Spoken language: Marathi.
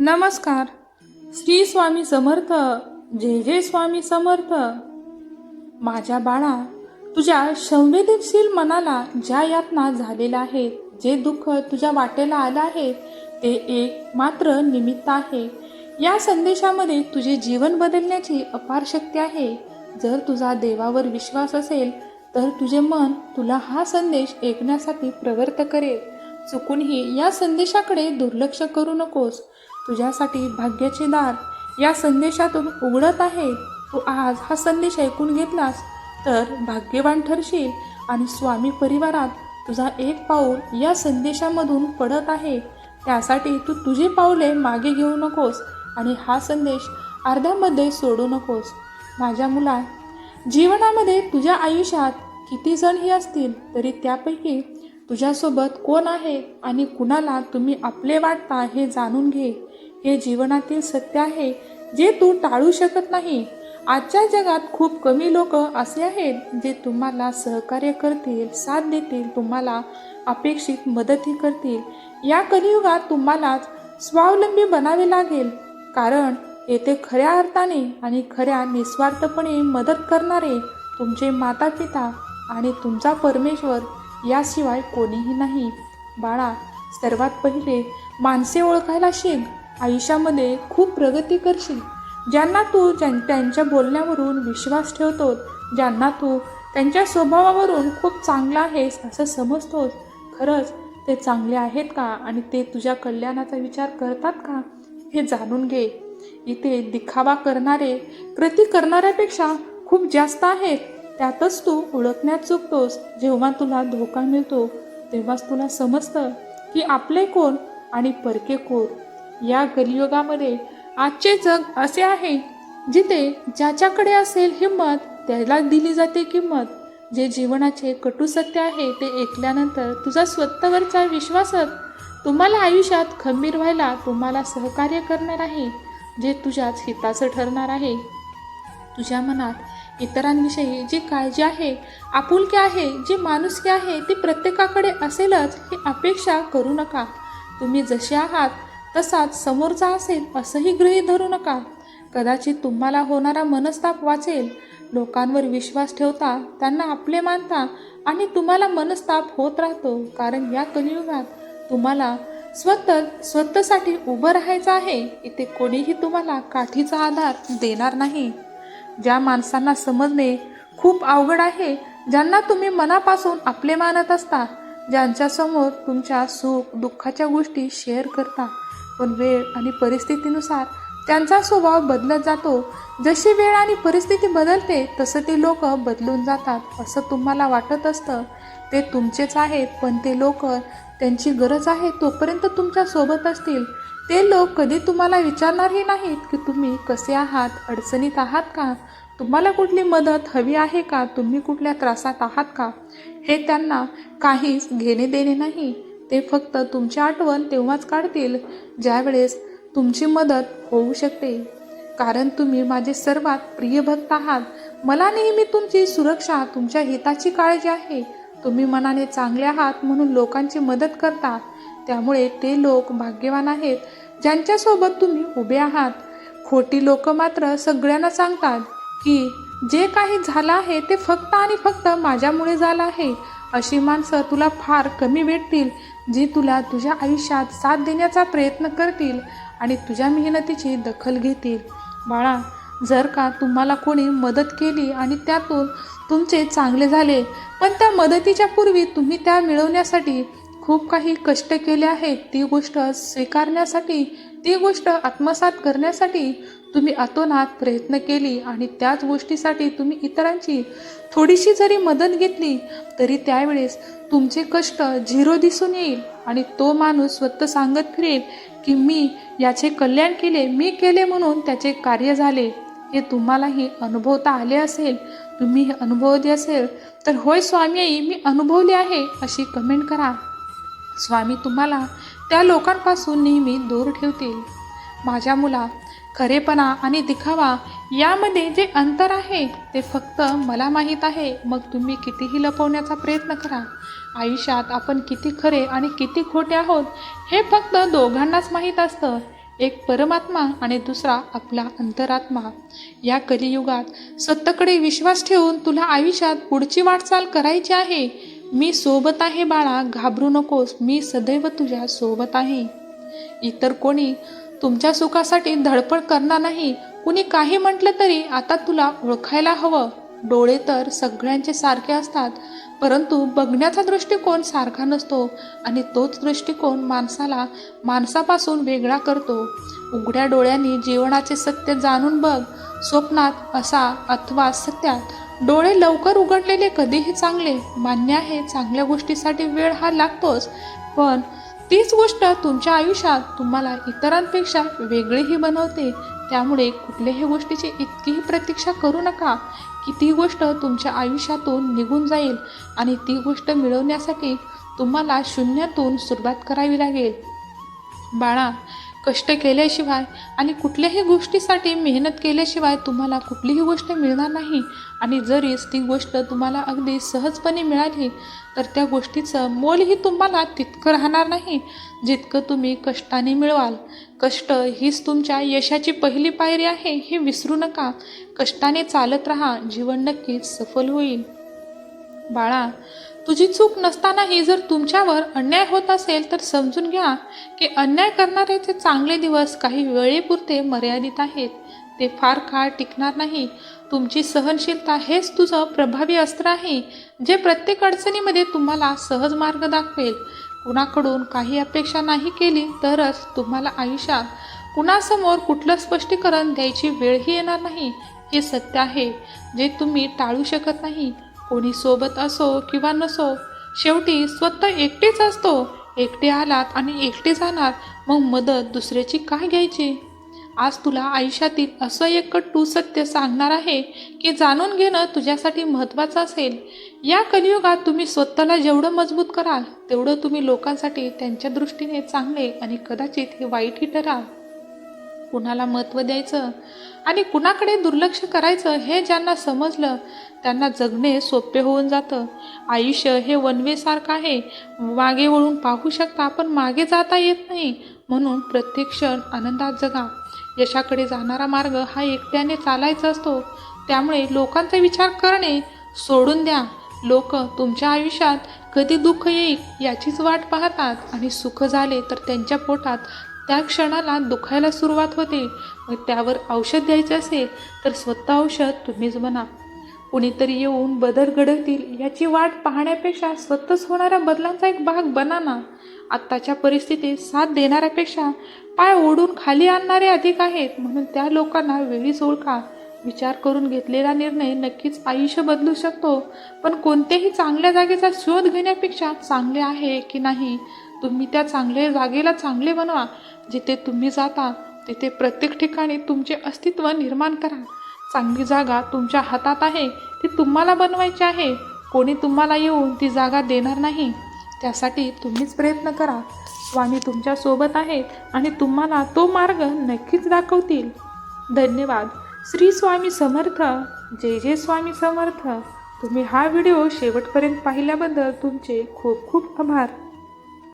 नमस्कार. श्री स्वामी समर्थ जय जय स्वामी समर्थ. माझ्या बाळा तुझ्या संवेदनशील मनाला ज्या यातना झालेल्या आहेत जे दुःख तुझ्या वाटेला आलं आहे ते एक मात्र निमित्त आहे. या संदेशामध्ये तुझे जीवन बदलण्याची अपार शक्ती आहे. जर तुझा देवावर विश्वास असेल तर तुझे मन तुला हा संदेश ऐकण्यासाठी प्रवृत्त करेल. चुकूनही या संदेशाकडे दुर्लक्ष करू नकोस. तुझ्यासाठी भाग्याचे दार या संदेशातून उघडत आहे. तू आज हा संदेश ऐकून घेतलास तर भाग्यवान ठरशील आणि स्वामी परिवारात तुझा एक पाऊल या संदेशामधून पडत आहे. त्यासाठी तू तुझे पाऊले मागे घेऊ नकोस आणि हा संदेश अर्ध्यामध्ये सोडू नकोस. माझ्या मुला जीवनामध्ये तुझ्या आयुष्यात किती जणही असतील तरी त्यापैकी तुझ्यासोबत कोण आहे आणि कुणाला तुम्ही आपले वाटता हे जाणून घे. हे जीवनातील सत्य आहे जे तू टाळू शकत नाही. आजच्या जगात खूप कमी लोक असे आहेत जे तुम्हाला सहकार्य करतील साथ देतील तुम्हाला अपेक्षित मदतही करतील. या कलियुगात तुम्हालाच स्वावलंबी बनावे लागेल कारण येथे खऱ्या अर्थाने आणि खऱ्या निस्वार्थपणे मदत करणारे तुमचे माता पिता आणि तुमचा परमेश्वर याशिवाय कोणीही नाही. बाळा सर्वात पहिले माणसे ओळखायला शिक. आयुष्यामध्ये खूप प्रगती करशील. ज्यांना तू ज्यां त्यांच्या बोलण्यावरून विश्वास ठेवतो ज्यांना तू त्यांच्या स्वभावावरून खूप चांगला आहेस असं समजतोस खरंच ते चांगले आहेत का आणि ते तुझ्या कल्याणाचा विचार करतात का? हे जाणून घे. इथे दिखावा करणारे कृती करणाऱ्यापेक्षा खूप जास्त आहेत. त्यातच तू ओळखण्यात चुकतोस. जेव्हा तुला धोका मिळतो तेव्हाच तुला समजतं की आपले कोण आणि परके कोण. या कलियुगामध्ये आजचे जग असे आहे जिथे ज्याच्याकडे असेल हिंमत त्याला दिली जाते किंमत. जे जीवनाचे कटू सत्य आहे ते ऐकल्यानंतर तुझा स्वतःवरचा विश्वासच तुम्हाला आयुष्यात खंबीर व्हायला तुम्हाला सहकार्य करणार आहे जे तुझ्याच हिताचं ठरणार आहे. तुझ्या मनात इतरांविषयी जी काळजी आहे आपुलकी आहे जी माणुसकी आहे ती प्रत्येकाकडे असेलच ही अपेक्षा करू नका. तुम्ही जसे आहात तसाच समोरचा असेल असंही गृहीत धरू नका. कदाचित तुम्हाला होणारा मनस्ताप वाचेल. लोकांवर विश्वास ठेवता त्यांना आपले मानता आणि तुम्हाला मनस्ताप होत राहतो. कारण या कलियुगात तुम्हाला स्वतः स्वतःसाठी उभं राहायचं आहे. इथे कोणीही तुम्हाला काठीचा आधार देणार नाही. ज्या माणसांना समजणे खूप अवघड आहे ज्यांना तुम्ही मनापासून आपले मानत असता ज्यांच्यासमोर तुमच्या सुख दुःखाच्या गोष्टी शेअर करता पण वेळ आणि परिस्थितीनुसार त्यांचा स्वभाव बदलत जातो. जशी वेळ आणि परिस्थिती बदलते तसं ते लोक बदलून जातात असं तुम्हाला वाटत असतं. ते तुमचेच आहेत पण ते लोक त्यांची गरज आहे तोपर्यंत तुमच्यासोबत असतील. ते लोक कधी तुम्हाला विचारणारही नाहीत की तुम्ही कसे आहात अडचणीत आहात का? तुम्हाला कुठली मदत हवी आहे का? तुम्ही कुठल्या त्रासात आहात का? हे त्यांना काहीच घेणे देणे नाही. ते फक्त तुमची आठवण तेव्हाच काढतील ज्यावेळेस तुमची मदत होऊ शकते. कारण तुम्ही माझे सर्वात प्रिय भक्त आहात. मला नेहमी तुमची सुरक्षा तुमच्या हिताची काळजी आहे. तुम्ही मनाने चांगले आहात म्हणून लोकांची मदत करता. त्यामुळे ते लोक भाग्यवान आहेत ज्यांच्यासोबत तुम्ही उभे आहात. खोटी लोक मात्र सगळ्यांना सांगतात की जे काही झालं आहे ते फक्त आणि फक्त माझ्यामुळे झालं आहे. अशी माणसं तुला फार कमी भेटतील जी तुला तुझ्या आयुष्यात साथ देण्याचा प्रयत्न करतील आणि तुझ्या मेहनतीची दखल घेतील. बाळा जर का तुम्हाला कोणी मदत केली आणि त्यातून तुमचे चांगले झाले पण त्या मदतीच्या पूर्वी तुम्ही त्या मिळवण्यासाठी खूप काही कष्ट केले आहेत ती गोष्ट स्वीकारण्यासाठी ती गोष्ट आत्मसात करण्यासाठी तुम्ही अतोनात प्रयत्न केली आणि त्याच गोष्टीसाठी तुम्ही इतरांची थोडीशी जरी मदत घेतली तरी त्यावेळेस तुमचे कष्ट झिरो दिसून येईल आणि तो माणूस स्वतः सांगत फिरेल की मी याचे कल्याण केले मी केले म्हणून त्याचे कार्य झाले. हे तुम्हालाही अनुभवता आले असेल. तुम्ही हे अनुभवले असेल तर होय स्वामी आई मी अनुभवले आहे अशी कमेंट करा. स्वामी तुम्हाला त्या लोकांपासून नेहमी दूर ठेवतील. माझ्या मुला खरेपणा आणि दिखावा यामध्ये जे अंतर आहे ते फक्त मला माहीत आहे. मग तुम्ही कितीही लपवण्याचा प्रयत्न करा. आयुष्यात आपण किती खरे आणि किती खोटे आहोत हे फक्त दोघांनाच माहीत असतं. एक परमात्मा आणि दुसरा आपला अंतरात्मा. या कलियुगात स्वतःकडे विश्वास ठेवून तुला आयुष्यात पुढची वाटचाल करायची आहे. मी सोबत आहे बाळा घाबरू नकोस. मी सदैव तुझ्या सोबत आहे. इतर कोणी तुमच्या सुखासाठी धडपड करणार नाही. कुणी काही म्हटलं तरी आता तुला ओळखायला हवं. डोळे तर सगळ्यांचे सारखे असतात परंतु बघण्याचा दृष्टिकोन सारखा नसतो आणि तोच दृष्टिकोन माणसाला माणसापासून वेगळा करतो. उघड्या डोळ्यांनी जीवनाचे सत्य जाणून बघ. स्वप्नात असा अथवा सत्यात डोळे लवकर उघडलेले कधीही चांगले मान्य आहे चांगल्या गोष्टीसाठी वेळ हा लागतोच पण तीच गोष्ट तुमच्या आयुष्यात तुम्हाला इतरांपेक्षा वेगळीही बनवते. त्यामुळे कुठल्याही गोष्टीची इतकीही प्रतीक्षा करू नका की ती गोष्ट तुमच्या आयुष्यातून निघून जाईल आणि ती गोष्ट मिळवण्यासाठी तुम्हाला शून्यातून सुरुवात करावी लागेल. बाळा कष्ट केल्याशिवाय आणि कुठल्याही गोष्टीसाठी मेहनत केल्याशिवाय तुम्हाला कुठलीही गोष्ट मिळणार नाही. आणि जरीच ती गोष्ट तुम्हाला अगदी सहजपणे मिळाली तर त्या गोष्टीचं मोलही तुम्हाला तितकं राहणार नाही जितकं तुम्ही कष्टाने मिळवाल. कष्ट हीच तुमच्या यशाची पहिली पायरी आहे हे विसरू नका. कष्टाने चालत राहा जीवन नक्कीच सफल होईल. बाळा तुझी चूक नसतानाही जर तुमच्यावर अन्याय होत असेल तर समजून घ्या की अन्याय करणाऱ्याचे चांगले दिवस काही वेळेपुरते मर्यादित आहेत. ते फार काळ टिकणार नाही. तुमची सहनशीलता हेच तुझं प्रभावी अस्त्र आहे जे प्रत्येक अडचणीमध्ये तुम्हाला सहज मार्ग दाखवेल. कुणाकडून काही अपेक्षा नाही केली तरच तुम्हाला आयुष्यात कुणासमोर कुठलं स्पष्टीकरण द्यायची वेळही येणार नाही. हे सत्य आहे जे तुम्ही टाळू शकत नाही. कोणी सोबत असो किंवा नसो शेवटी स्वतः एकटेच असतो. एकटे आलात आणि एकटे जाणार मग मदत दुसऱ्याची काय घ्यायची? आज तुला आयुष्यातील असं एक कट्टू सत्य सांगणार आहे की जाणून घेणं तुझ्यासाठी महत्त्वाचं असेल. या कलियुगात तुम्ही स्वतःला जेवढं मजबूत कराल तेवढं तुम्ही लोकांसाठी त्यांच्या दृष्टीने चांगले आणि कदाचित हे वाईटही ठराल. कुणाला महत्त्व द्यायचं आणि कुणाकडे दुर्लक्ष करायचं हे ज्यांना समजलं त्यांना जगणे सोपे होऊन जातं. आयुष्य हे वनवेसारखं आहे. मागे वळून पाहू शकता पण मागे जाता येत नाही. म्हणून प्रत्येक क्षण आनंदात जगा. यशाकडे जाणारा मार्ग हा एकट्याने चालायचा असतो. त्यामुळे लोकांचा विचार करणे सोडून द्या. लोक तुमच्या आयुष्यात कधी दुःख येईल याचीच वाट पाहतात आणि सुख झाले तर त्यांच्या पोटात त्या क्षणाला दुखायला सुरुवात होते. मग त्यावर औषध द्यायचं असेल तर स्वतः औषध तुम्हीच बना. कुणीतरी येऊन बदल घडवतील याची वाट पाहण्यापेक्षा स्वतःच होणाऱ्या बदलांचा एक भाग बना ना. आत्ताच्या परिस्थितीत साथ देणाऱ्यापेक्षा पाय ओढून खाली आणणारे अधिक आहेत म्हणून त्या लोकांना वेळीच ओळखा. विचार करून घेतलेला निर्णय नक्कीच आयुष्य बदलू शकतो. पण कोणत्याही चांगल्या जागेचा शोध घेण्यापेक्षा चांगले आहे की नाही तुम्ही त्या चांगले जागेला चांगले बनवा. जिथे तुम्ही जाता तिथे प्रत्येक ठिकाणी तुमचे अस्तित्व निर्माण करा. चांगली जागा तुमच्या हातात आहे ती तुम्हाला बनवायची आहे. कोणी तुम्हाला येऊन ती जागा देणार नाही. त्यासाठी तुम्हीच प्रयत्न करा. स्वामी तुमच्यासोबत आहेत आणि तुम्हाला तो मार्ग नक्कीच दाखवतील. धन्यवाद. श्री स्वामी समर्थ. जय जय स्वामी समर्थ. तुम्ही हा व्हिडिओ शेवटपर्यंत पाहिल्याबद्दल तुमचे खूप खूप आभार.